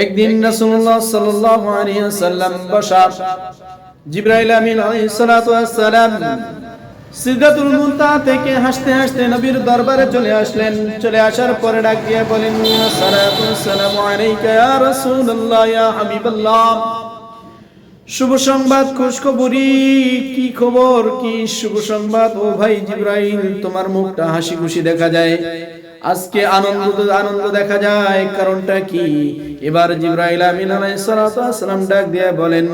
একদিন রাসূলুল্লাহ সাল্লাল্লাহু আলাইহি সাল্লাম বসা জিবরাইল আমিন আলাইহিস সালাতু ওয়াস সালাম মুনতাহা থেকে হাসতে হাসতে নবীর দরবারে চলে আসলেন। চলে আসার পরে ডাক দিয়ে বলেন সালাতু সালামু আলাইকা ইয়া রাসূলুল্লাহ, ইয়া হাবিবাল্লাহ। শুভ সংবাদ, খুশখবরি, কি খবর, কি শুভ সংবাদ? ও ভাই জিব্রাইল, তোমার মুখটা হাসি খুশি দেখা যায়। আজকে আনন্দ আনন্দ দেখা যায়, কারণটা কি? এবার জিব্রাইল আমিন আলাইহিস সালাতু ওয়াসসালাম ডাক দিয়ে বলেন,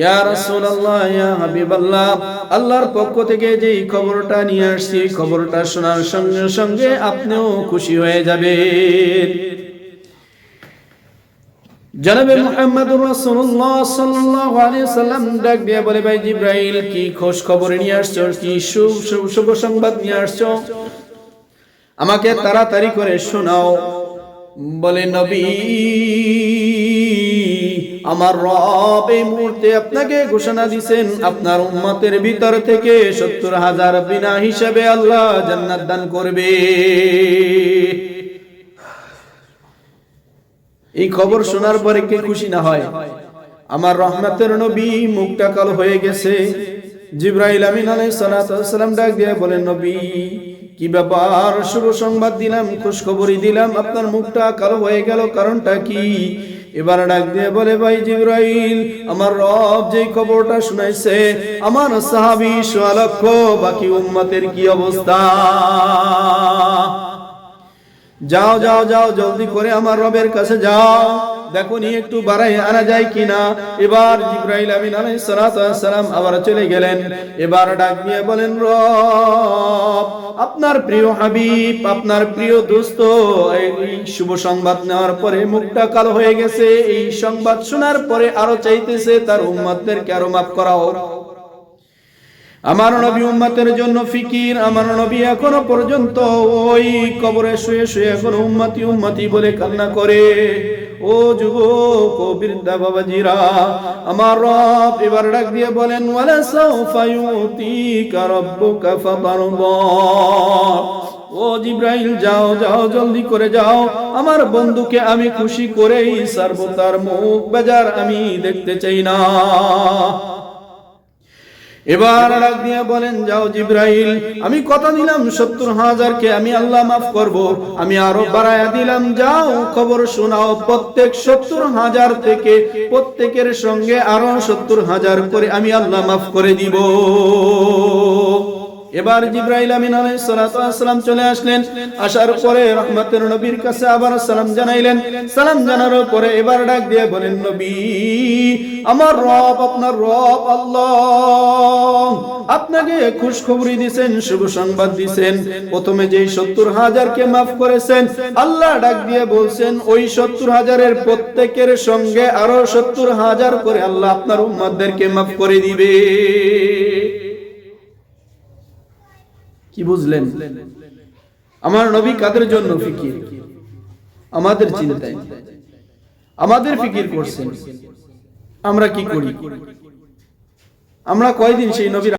ইয়া রাসূলুল্লাহ, ইয়া হাবিবাল্লাহ, আল্লাহর পক্ষ থেকে যেই খবরটা নিয়ে আসছি খবরটা শোনার সঙ্গে সঙ্গে আপনিও খুশি হয়ে যাবেন। জনাবে মুহাম্মদুর রাসূলুল্লাহ সাল্লাল্লাহু আলাইহি সাল্লাম ডাক দিয়ে বলে, ভাই জিব্রাইল, কি খোঁজ খবর নিয়ে আসছো? কি শুভ শুভ সংবাদ নিয়ে আসছো? আমাকে তাড়াতাড়ি করে শোনাও। বলে, নবী, আমার রব এই মুহূর্তে আপনাকে ঘোষণা দিছেন, আপনার উম্মতের ভিতর থেকে সত্তর হাজার বিনা হিসাবে আল্লাহ জান্নাত দান করবে। এই খবর শোনার পরে কে খুশি না হয়? আমার রহমতের নবী মুখটা কালো হয়ে গেছে। জিব্রাইল আমিন আলাইহিস সালাম ডাক দিয়ে বলেন নবী কি ব্যাপার? শুভ সংবাদ দিলাম খুশ খবরই দিলাম, আপনার মুখটা কালো হয়ে গেল, কারণটা কি? এবার ডাক দিয়ে বলে, ভাই জিব্রাইল, আমার রব যেই খবরটা শুনাইছে, আমার সাহাবি সোয়ালক্ষ, বাকি উম্মতের কি অবস্থা? যাও যাও যাও, জলদি করে আমার রবের কাছে যাও। দেখো নি, একটু বাড়াই আনা যায় কিনা। এবার জিব্রাইল আমিন আলাইহিস সালাম আবার চলে গেলেন। এবার ডাক দিয়ে বলেন, রব, আপনার প্রিয় হাবিব, আপনার প্রিয় দোস্ত, এই শুভ সংবাদ নেওয়ার পরে মুখটা কালো হয়ে গেছে। এই সংবাদ শোনার পরে আরও চাইতেছে, তার উম্মতদেরকে আরও মাফ করাও। আমার নবী উম্মতের জন্য ফিকির, আমার নবী এখনও পর্যন্ত ওই কবরে শুয়ে শুয়ে এখনও উম্মতি উম্মতি বলে কান্না করে। ও যুবক, ও বৃদ্ধা বাবাজিরা, আমার রব এবার ডাক দিয়ে বলেন, ওয়ালা সাউফা ইউতিকা রাব্বুকা ফাতারদা। ও জিব্রাইল, যাও যাও, জলদি করে যাও। আমার বন্ধুকে আমি খুশি করেই সার্ব, তার মুখ বাজার আমি দেখতে চাই না। এবার ডাক দিয়ে বলেন, যাও জিব্রাইল, আমি কথা দিলাম সত্তর হাজারকে আমি আল্লাহ মাফ করব। আমি আরও বাড়ায়া দিলাম, যাও খবর শোনাও, প্রত্যেক সত্তর হাজার থেকে প্রত্যেকের সঙ্গে আরও সত্তর হাজার করে আমি আল্লাহ মাফ করে দিব। এবার জিব্রাইল আমিন আলাইহিস সালাতু সালাম চলে আসলেন। আসার পরে রহমতের নবীর কাছে আবার সালাম জানাইলেন। সালাম জানার পরে এবার ডাক দিয়ে বলেন, নবী, আমার রব, আপনার রব আল্লাহ। আপনাকে খুশ খবরি দিছেন, শুভ সংবাদ দিছেন। প্রথমে যেই সত্তর হাজারকে মাফ করেছেন, আল্লাহ ডাক দিয়ে বলছেন, ওই সত্তর হাজারের প্রত্যেকের সঙ্গে আরও সত্তর হাজার করে আল্লাহ আপনার উম্মাদেরকে মাফ করে দিবে। কি বুঝলেন? আমার নবী কাদের জন্য ফিকির? আমাদের চিন্তায়। আমাদের ফিকির করছেন। আমরা কি করি? আমরা কয়দিন সেই নবীর